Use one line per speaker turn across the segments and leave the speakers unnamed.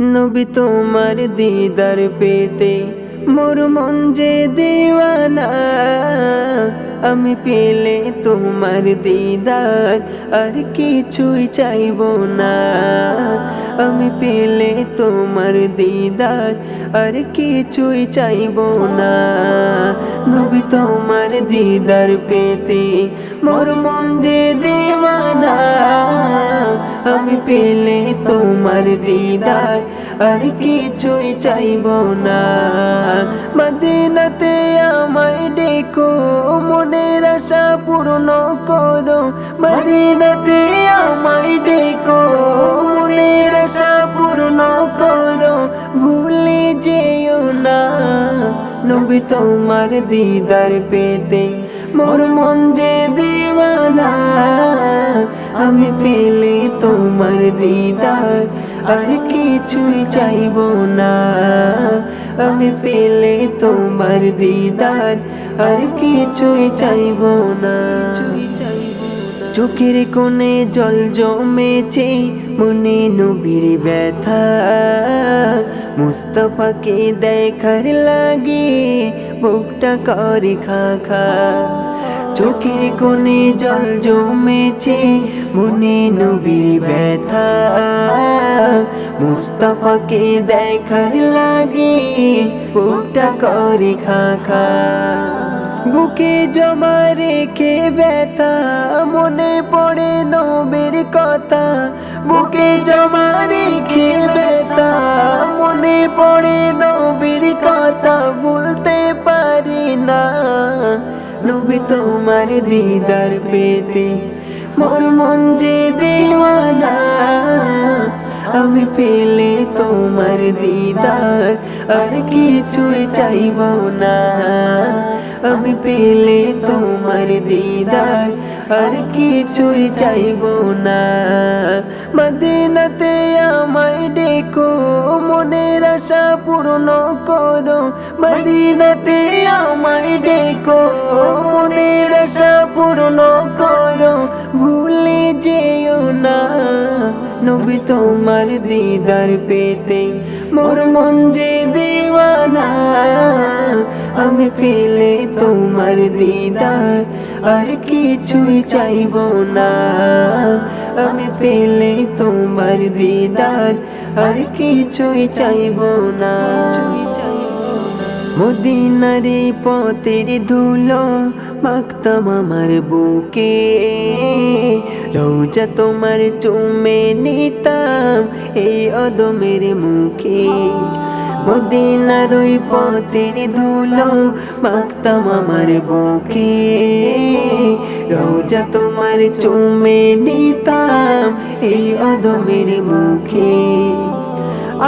নবী তোমার দিদার পেতে মোর মন যে দিওয়ানা। আমি পেলে তোমার দিদার আর কিছুই চাইব না। আমি পেলে তোমার দিদার আর কিছুই চাইব না। নবী তোমার দিদার পেতে মোর মন যে দিওয়ানা। তোমার দিদার আর কিছুই চাইব না। মদিনাতে আমায় ডেকো, মনের আশা পূর্ণ করো। মদিনাতে আমায় ডেকো, মনের আশা পূর্ণ করো। ভুলে যেও না নবী তোমার দিদার পেতে। মোর মন যে দিওয়ানা, আমি পেলে তোমার দিদার। আর কিছুই চাইব না। আমি পেলে তোমার দিদার, আর কিছুই চাইব না। চোখের কোণে জল জমেছে, মনে নবীর ব্যথা। মুস্তফাকে দেখার লাগে বুকটা করে খা খা চোখের কোণে জল জমেছে, মনে নবীর ব্যথা। মুস্তফাকে দেখার লাগে বুকটা করে খা খা বুকে জমা রেখে ব্যথা, মনে পড়ে নবীর কথা। বুকে জমা রেখে ব্যথা, মনে পড়ে নবীর কথা। বলতে পারি না, নবী তোমার দিদার পেতে। মোর মন যে দেওয়ানা পেলে তোমার দিদার, আর কিছুই চাইব না। আমি পেলে তোমার দিদার, আর কিছুই চাইব না। মদিনাতে আমায় ডেকো, মনের আশা পূর্ণ করো। মদিনাতে আমায় ডেকো, মনের আশা পূর্ণ তোমার দিদার পেতে। মোর মন যে দিওয়ানা, আমি পেলে তোমার দিদার। আর কিছুই চাইব না, আমি পেলে তোমার দিদার। আর কিছুই চাইব না। মদিনারে পথের ধুলো মাখতাম আমার বুকে। রৌজা তোমার চুমে নিতাম, এই অদমের মুখে। মদিনার ওই পথের ধুলো মাখতাম আমার বুকে। রৌজা তোমার চুমে নিতাম, এই অদমের মুখে।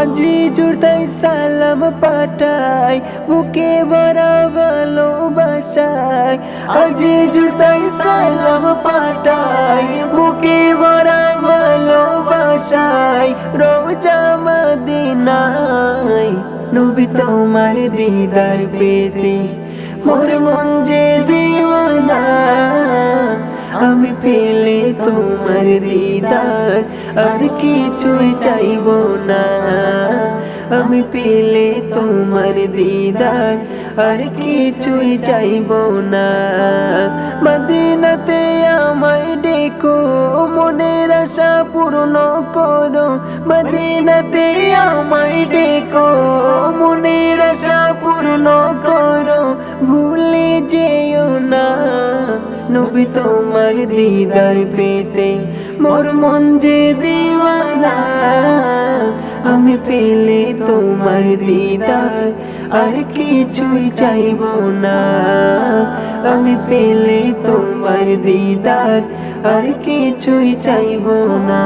আজি জুড়তাই সালাম পাঠাই, বুকে ভরা ভালোবাসায়। আজি জুড়তাই পাঠাই বুকে ভরা ভালোবাসায় রোজা মদিনায়। নবী তোমার দিদার পেতে মোর মন যে দিওয়ানা। আমি পেলে তোমার দিদার, আর কিছুই চাইব না। আমি পেলে তোমার দিদার, আর কিছুই চাইব না। মদিনাতে আমায় ডেকো, মনের আশা পূর্ণ করো। মদিনাতে আমায় ডেকো, মনের আশা পূর্ণ করো। ভুলে যেও না, নবী তোমার দিদার পেতে। মোর মন যে দিওয়ানা পেলে তোমার দিদার, আর কিছুই চাইব না। আমি পেলে তোমার দিদার, আর কিছুই চাইব না।